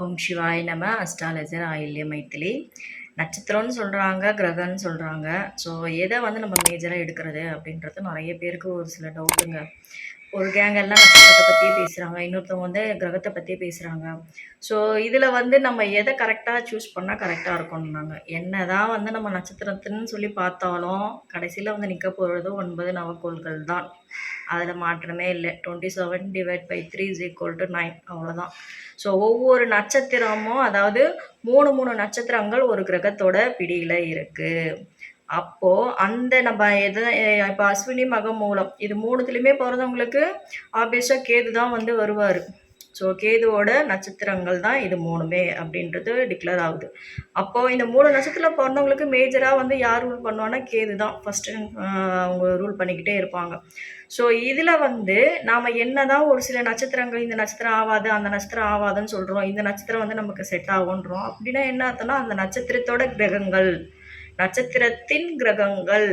ஓம் சிவாய் நம அஸ்ட்ராலஜர் ஆயில்ய மைத்திலி. நட்சத்திரம்னு சொல்கிறாங்க கிரகம்னு சொல்கிறாங்க ஸோ எதை வந்து நம்ம மேஜராக எடுக்கிறது அப்படின்றது நிறைய பேருக்கு ஒரு சில டவுட்டுங்க ஒரு கேங்கெல்லாம் நட்சத்திரத்தை பற்றியே பேசுகிறாங்க இன்னொருத்தவங்க வந்து கிரகத்தை பற்றியே பேசுகிறாங்க ஸோ இதில் வந்து நம்ம எதை கரெக்டாக சூஸ் பண்ணால் கரெக்டாக இருக்கணும்னாங்க என்ன தான் வந்து நம்ம நட்சத்திரத்துன்னு சொல்லி பார்த்தாலும் கடைசியில் வந்து நிற்க போகிறது ஒன்பது நவக்கோள்கள் தான். அதில் மாற்றமே இல்லை. Twenty seven divide by three is equal to nine அவ்வளோதான் ஸோ ஒவ்வொரு நட்சத்திரமும் அதாவது மூணு மூணு நட்சத்திரங்கள் ஒரு கிரகத்தோட பிடியில் இருக்குது அப்போது அந்த நம்ம எது இப்போ அஸ்வினி மகம் மூலம் இது மூணுத்துலேயுமே பிறந்தவங்களுக்கு ஆப்வியஸாக கேது தான் வந்து வருவார். ஸோ கேதுவோட நட்சத்திரங்கள் தான் இது மூணுமே அப்படின்றது டிக்ளேர் ஆகுது. அப்போது இந்த மூணு நட்சத்திரம் பிறந்தவங்களுக்கு மேஜராக வந்து யார் ரூல் பண்ணுவாங்கன்னா கேது தான். ஃபஸ்ட்டு அவங்க ரூல் பண்ணிக்கிட்டே இருப்பாங்க. ஸோ இதில் வந்து நாம் என்ன தான் ஒரு சில நட்சத்திரங்கள் இந்த நட்சத்திரம் ஆகாது அந்த நட்சத்திரம் ஆகாதுன்னு சொல்கிறோம் இந்த நட்சத்திரம் வந்து நமக்கு செட் ஆகுன்றோம். அப்படின்னா என்ன அர்த்தம்னா அந்த நட்சத்திரத்தோட கிரகங்கள். நட்சத்திரத்தின் கிரகங்கள்.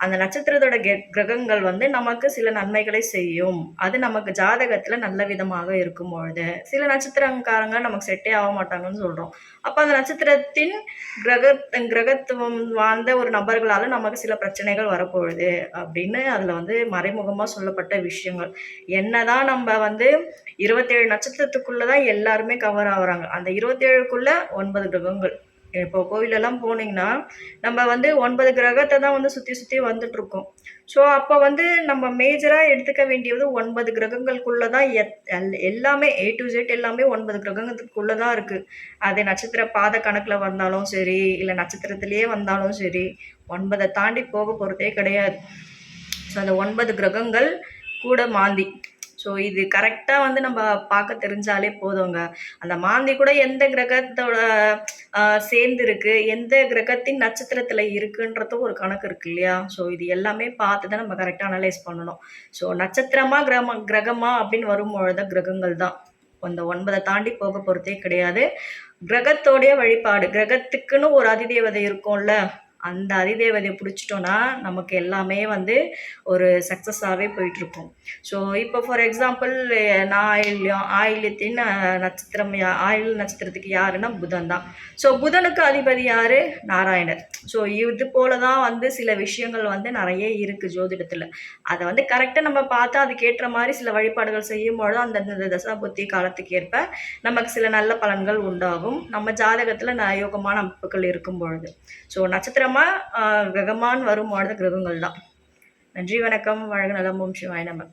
அந்த நட்சத்திரத்தோட கெ கிரகங்கள் வந்து நமக்கு சில நன்மைகளை செய்யும். அது நமக்கு ஜாதகத்தில் நல்ல விதமாக இருக்கும் பொழுது. சில நட்சத்திரங்காரங்க நமக்கு செட்டே ஆக மாட்டாங்கன்னு சொல்கிறோம் அப்போ அந்த நட்சத்திரத்தின் கிரக கிரகத்துவம் வாழ்ந்த ஒரு நபர்களால் நமக்கு சில பிரச்சனைகள் வரப்போகுது அப்படின்னு அதில் வந்து மறைமுகமாக சொல்லப்பட்ட விஷயங்கள். என்னதான் நம்ம வந்து இருபத்தேழு நட்சத்திரத்துக்குள்ளே தான் எல்லாருமே கவர் ஆகுறாங்க. அந்த இருபத்தேழுக்குள்ளே ஒன்பது கிரகங்கள். இப்போ கோவிலெல்லாம் போனீங்கன்னா நம்ம வந்து ஒன்பது கிரகத்தை தான் வந்து சுற்றி சுற்றி வந்துட்ருக்கோம் ஸோ அப்போ வந்து நம்ம மேஜராக எடுத்துக்க வேண்டியது ஒன்பது கிரகங்களுக்குள்ளே தான் எத் எல்லாமே ஏ டு ஜெட் எல்லாமே ஒன்பது கிரகங்களுக்குள்ளே தான் இருக்குது அது நட்சத்திர பாத கணக்கில் வந்தாலும் சரி இல்லை நட்சத்திரத்திலேயே வந்தாலும் சரி ஒன்பதை தாண்டி போக போகிறதே கிடையாது. ஸோ அந்த ஒன்பது கிரகங்கள் கூட மாந்தி. ஸோ இது கரெக்டாக வந்து நம்ம பார்க்க தெரிஞ்சாலே போதுங்க. அந்த மாந்தி கூட எந்த கிரகத்தோட சேர்ந்து இருக்கு எந்த கிரகத்தின் நட்சத்திரத்தில் இருக்குன்றதும் ஒரு கணக்கு இருக்கு இல்லையா? ஸோ இது எல்லாமே பார்த்து தான் நம்ம கரெக்டாக அனலைஸ் பண்ணணும். ஸோ நட்சத்திரமா கிரம கிரகமா அப்படின்னு வரும்பொழுது கிரகங்கள் தான். அந்த ஒன்பதை தாண்டி போக போகிறதே கிடையாது. கிரகத்தோடைய வழிபாடு கிரகத்துக்குன்னு ஒரு அதிதேவதை இருக்கும்ல? அந்த அதிதேவதையை பிடிச்சிட்டோன்னா நமக்கு எல்லாமே வந்து ஒரு சக்ஸஸாகவே போயிட்டுருக்கும். ஸோ இப்போ ஃபார் எக்ஸாம்பிள் நான் ஆயில்யம் ஆயில்யத்தின் நட்சத்திரம் ஆயில் நட்சத்திரத்துக்கு யாருன்னா புதன் தான். ஸோ புதனுக்கு அதிபதி யார்? நாராயணர். ஸோ இது போல தான் வந்து சில விஷயங்கள் வந்து நிறைய இருக்குது ஜோதிடத்தில். அதை வந்து கரெக்டாக நம்ம பார்த்து அதுக்கேற்ற மாதிரி சில வழிபாடுகள் செய்யும் பொழுது அந்தந்த தசா புத்தி காலத்துக்கு ஏற்ப நமக்கு சில நல்ல பலன்கள் உண்டாகும். நம்ம ஜாதகத்தில் யோகமான அமைப்புகள் இருக்கும் பொழுது ஸோ நட்சத்திரம் மூலமாக கிரகமான் வரும்பொழுது கிரகங்கள் தான் நன்றி வணக்கம். வழங்க நலம் ஓம் சிவாய் நம்ம